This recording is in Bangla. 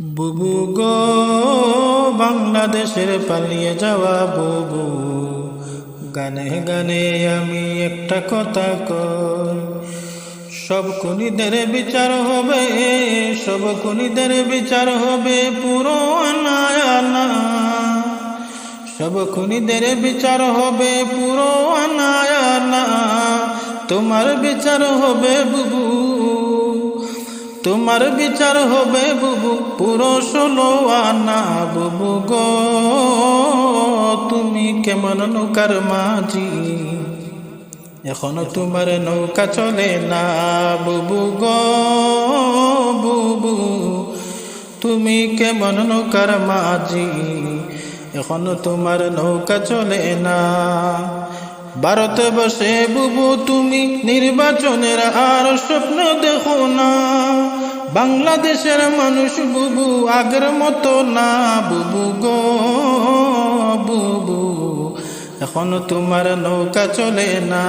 বুবু গো, বাংলাদেশের পালিয়ে যাওয়া বুবু। গানে গানে আমি একটা কথা কই, সব খুনিদের বিচার হবে, সব খুনিদের বিচার হবে পুরো আনায় আনা সব খুনিদের বিচার হবে পুরো আনায় আনা তোমার বিচার হবে বুবু। তোমার বিচার হবে বুবু, পুরো ষোলো আনা বুবু গো। তুমি কেমন নৌকার মাঝি? এখনও তোমার নৌকা চলে না বুবু গো, বুবু। তুমি কেমন নৌকার মাঝি? এখনও তোমার নৌকা চলে না। ভারতে বসে বুবু, তুমি নির্বাচনের আর স্বপ্ন দেখো না। বাংলাদেশের মানুষ বুবু আগের মতো না। বুবু গো, বুবু, এখনও তোমার নৌকা চলে না।